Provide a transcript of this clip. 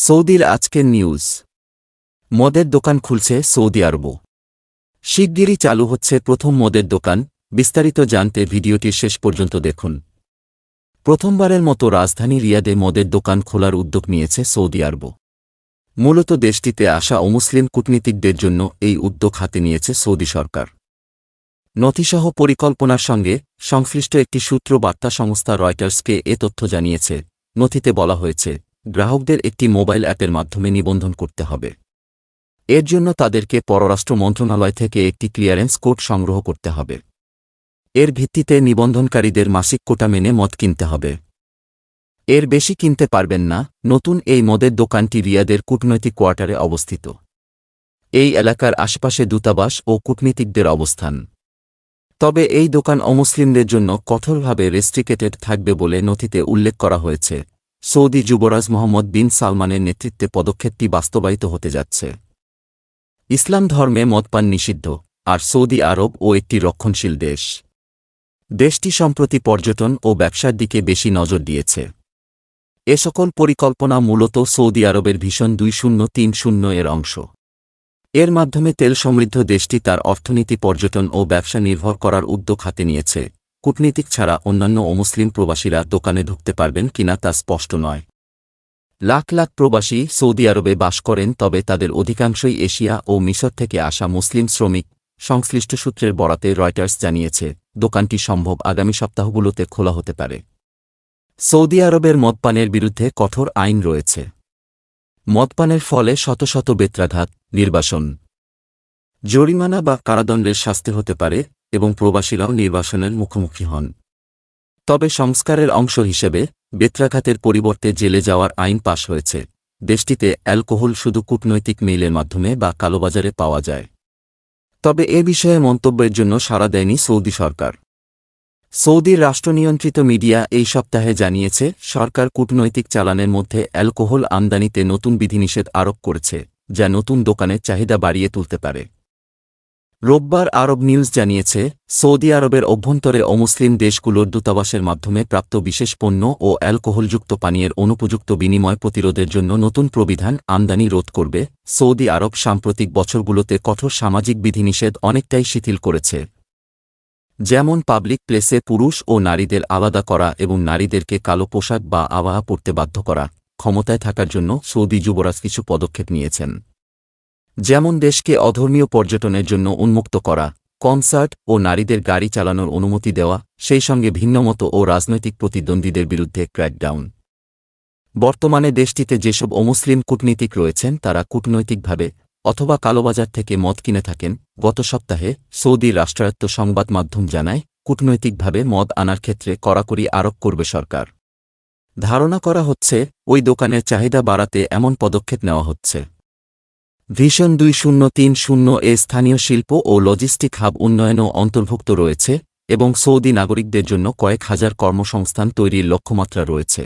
সৌদির আজকের নিউজ। মদের দোকান খুলছে সৌদি আরব। শিগগিরই চালু হচ্ছে প্রথম মদের দোকান। বিস্তারিত জানতে ভিডিওটি শেষ পর্যন্ত দেখুন। প্রথমবারের মতো রাজধানী রিয়াদে মদের দোকান খোলার উদ্যোগ নিয়েছে সৌদি আরব। মূলত দেশটিতে আসা অমুসলিম কূটনীতিকদের জন্য এই উদ্যোগ হাতে নিয়েছে সৌদি সরকার। নথিসহ পরিকল্পনার সঙ্গে সংশ্লিষ্ট একটি সূত্র বার্তা সংস্থা রয়টার্সকে এ তথ্য জানিয়েছে। নথিতে বলা হয়েছে গ্রাহকদের একটি মোবাইল অ্যাপের মাধ্যমে নিবন্ধন করতে হবে। এর জন্য তাদেরকে পররাষ্ট্র মন্ত্রণালয় থেকে একটি ক্লিয়ারেন্স কোড সংগ্রহ করতে হবে। এর ভিত্তিতে নিবন্ধনকারীদের মাসিক কোটা মেনে মদ কিনতে হবে। এর বেশি কিনতে পারবেন না, নতুন এই মদের দোকানটি রিয়াদের কূটনৈতিক কোয়ার্টারে অবস্থিত। এই এলাকার আশেপাশে দূতাবাস ও কূটনীতিকদের অবস্থান। তবে এই দোকান অমুসলিমদের জন্য কঠোরভাবে রেস্ট্রিকেটেড থাকবে বলে নথিতে উল্লেখ করা হয়েছে। সৌদি যুবরাজ মোহাম্মদ বিন সালমানের নেতৃত্বে পদক্ষেপটি বাস্তবায়িত হতে যাচ্ছে। ইসলাম ধর্মে মদপান নিষিদ্ধ, আর সৌদি আরব ও একটি রক্ষণশীল দেশ। দেশটি সম্প্রতি পর্যটন ও ব্যবসার দিকে বেশি নজর দিয়েছে। এ সকল পরিকল্পনা মূলত সৌদি আরবের ভীষণ দুই শূন্য তিন শূন্য এর অংশ। এর মাধ্যমে তেল সমৃদ্ধ দেশটি তার অর্থনীতি, পর্যটন ও ব্যবসা নির্ভর করার উদ্যোগ হাতে নিয়েছে। কূটনীতিক ছাড়া অন্যান্য অমুসলিম প্রবাসীরা দোকানে ঢুকতে পারবেন কিনা তা স্পষ্ট নয়। লাখ লাখ প্রবাসী সৌদি আরবে বাস করেন, তবে তাদের অধিকাংশই এশিয়া ও মিশর থেকে আসা মুসলিম শ্রমিক, সংশ্লিষ্ট সূত্রের বরাতে রয়টার্স জানিয়েছে, দোকানটি সম্ভব আগামী সপ্তাহগুলোতে খোলা হতে পারে। সৌদি আরবের মদপানের বিরুদ্ধে কঠোর আইন রয়েছে। মদপানের ফলে শত শত বেত্রাঘাত, নির্বাসন, জরিমানা বা কারাদণ্ডের শাস্তি হতে পারে এবং প্রবাসীরাও নির্বাসনের মুখোমুখি হন। তবে সংস্কারের অংশ হিসেবে বেত্রাঘাতের পরিবর্তে জেলে যাওয়ার আইন পাশ হয়েছে। দেশটিতে অ্যালকোহল শুধু কূটনৈতিক মেইলের মাধ্যমে বা কালোবাজারে পাওয়া যায়। তবে এ বিষয়ে মন্তব্যের জন্য সাড়া দেয়নি সৌদি সরকার। সৌদির রাষ্ট্রনিয়ন্ত্রিত মিডিয়া এই সপ্তাহে জানিয়েছে, সরকার কূটনৈতিক চালানের মধ্যে অ্যালকোহল আমদানিতে নতুন বিধিনিষেধ আরোপ করেছে, যা নতুন দোকানের চাহিদা বাড়িয়ে তুলতে পারে। রোববার আরব নিউজ জানিয়েছে, সৌদি আরবের অভ্যন্তরে অমুসলিম দেশগুলোর দূতাবাসের মাধ্যমে প্রাপ্ত বিশেষ পণ্য ও অ্যালকোহলযুক্ত পানীয়ের অনুপযুক্ত বিনিময় প্রতিরোধের জন্য নতুন প্রবিধান আমদানি রোধ করবে। সৌদি আরব সাম্প্রতিক বছরগুলোতে কঠোর সামাজিক বিধিনিষেধ অনেকটাই শিথিল করেছে। যেমন পাবলিক প্লেসে পুরুষ ও নারীদের আলাদা করা এবং নারীদেরকে কালো পোশাক বা আবাহা পড়তে বাধ্য করা। ক্ষমতায় থাকার জন্য সৌদি যুবরাজ কিছু পদক্ষেপ নিয়েছেন। যেমন দেশকে অধর্মীয় পর্যটনের জন্য উন্মুক্ত করা, কনসার্ট ও নারীদের গাড়ি চালানোর অনুমতি দেওয়া, সেই সঙ্গে ভিন্নমত ও রাজনৈতিক প্রতিদ্বন্দ্বীদের বিরুদ্ধে ক্র্যাকডাউন। বর্তমানে দেশটিতে যেসব অমুসলিম কূটনীতিক রয়েছেন, তারা কূটনৈতিকভাবে অথবা কালোবাজার থেকে মদ কিনে থাকেন, গত সপ্তাহে সৌদি রাষ্ট্রায়ত্ত সংবাদ মাধ্যম জানায়, কূটনৈতিকভাবে মদ আনার ক্ষেত্রে কড়াকড়ি আরোপ করবে সরকার। ধারণা করা হচ্ছে, ওই দোকানের চাহিদা বাড়াতে এমন পদক্ষেপ নেওয়া হচ্ছে। ভিশন দুই শূন্য তিন শূন্য এ স্থানীয় শিল্প ও লজিস্টিক হাব উন্নয়নও অন্তর্ভুক্ত রয়েছে এবং সৌদি নাগরিকদের জন্য কয়েক হাজার কর্মসংস্থান তৈরির লক্ষ্যমাত্রা রয়েছে।